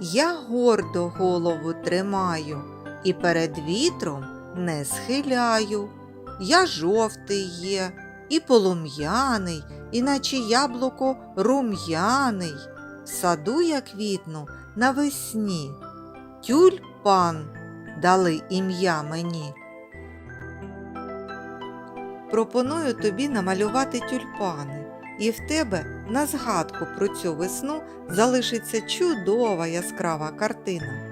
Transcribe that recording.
Я гордо голову тримаю і перед вітром не схиляю. Я жовтий є, і полум'яний, і наче яблуко рум'яний. Саду я квітну навесні. Тюльпан дали ім'я мені. Пропоную тобі намалювати тюльпани, і в тебе на згадку про цю весну залишиться чудова яскрава картина.